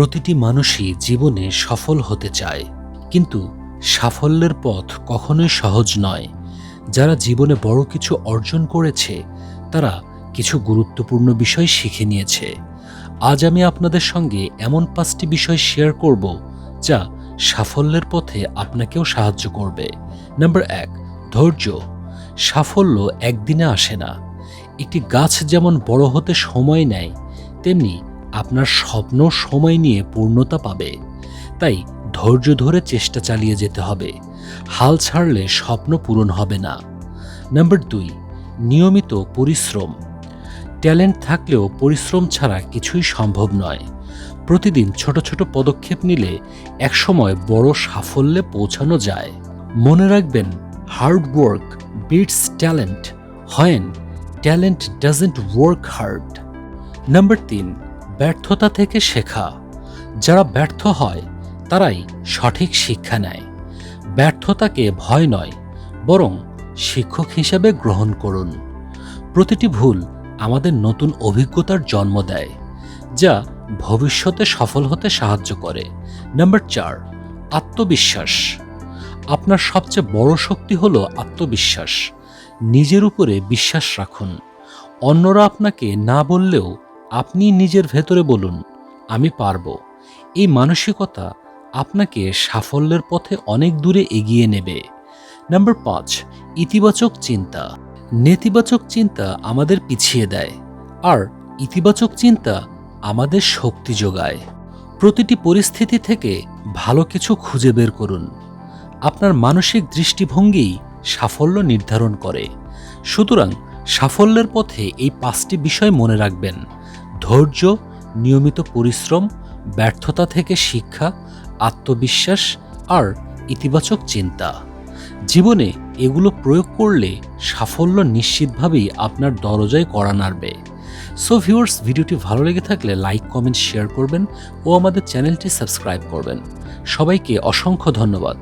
প্রতিটি মানুষই জীবনে সফল হতে চায়, কিন্তু সাফল্যের পথ কখনোই সহজ নয়। যারা জীবনে বড় কিছু অর্জন করেছে, তারা কিছু গুরুত্বপূর্ণ বিষয় শিখে নিয়েছে। আজ আমি আপনাদের সঙ্গে এমন পাঁচটি বিষয় শেয়ার করব, যা সাফল্যের পথে আপনাকেও সাহায্য করবে। নাম্বার এক, ধৈর্য। সাফল্য একদিনে আসে না। একটি গাছ যেমন বড় হতে সময় নেয়, তেমনি আপনার স্বপ্ন সময় নিয়ে পূর্ণতা পাবে। তাই ধৈর্য ধরে চেষ্টা চালিয়ে যেতে হবে। হাল ছাড়লে স্বপ্ন পূরণ হবে না। নাম্বার দুই, নিয়মিত পরিশ্রম। ট্যালেন্ট থাকলেও পরিশ্রম ছাড়া কিছুই সম্ভব নয়। প্রতিদিন ছোট ছোট পদক্ষেপ নিলে একসময় বড় সাফল্যে পৌঁছানো যায়। মনে রাখবেন হার্ড ওয়ার্ক বিটস ট্যালেন্ট হয় talent doesn't work hard number তিন ব্যর্থতা থেকে শেখা। যারা ব্যর্থ হয়, তারাই সঠিক শিক্ষা নেয়। ব্যর্থতাকে ভয় নয়, বরং শিক্ষক হিসেবে গ্রহণ করুন। প্রতিটি ভুল আমাদের নতুন অভিজ্ঞতার জন্ম দেয়, যা ভবিষ্যতে সফল হতে সাহায্য করে। নাম্বার চার, আত্মবিশ্বাস। আপনার সবচেয়ে বড় শক্তি হল আত্মবিশ্বাস। নিজের উপরে বিশ্বাস রাখুন। অন্যরা আপনাকে না বললেও আপনি নিজের ভেতরে বলুন, আমি পারব। এই মানসিকতা আপনাকে সাফল্যের পথে অনেক দূরে এগিয়ে নেবে। নাম্বার পাঁচ, ইতিবাচক চিন্তা। নেতিবাচক চিন্তা আমাদের পিছিয়ে দেয়, আর ইতিবাচক চিন্তা আমাদের শক্তি যোগায়। প্রতিটি পরিস্থিতি থেকে ভালো কিছু খুঁজে বের করুন। আপনার মানসিক দৃষ্টিভঙ্গি সাফল্য নির্ধারণ করে। সুতরাং সাফল্যের পথে এই পাঁচটি বিষয় মনে রাখবেন। ধৈর্য, নিয়মিত পরিশ্রম, ব্যর্থতা থেকে শিক্ষা, আত্মবিশ্বাস আর ইতিবাচক চিন্তা। জীবনে এগুলো প্রয়োগ করলে সাফল্য নিশ্চিতভাবেই আপনার দরজায় করা নাড়বে। সো ভিউয়ার্স ভিডিওটি ভালো লেগে থাকলে লাইক কমেন্ট শেয়ার করবেন ও আমাদের চ্যানেলটি সাবস্ক্রাইব করবেন। সবাইকে অসংখ্য ধন্যবাদ।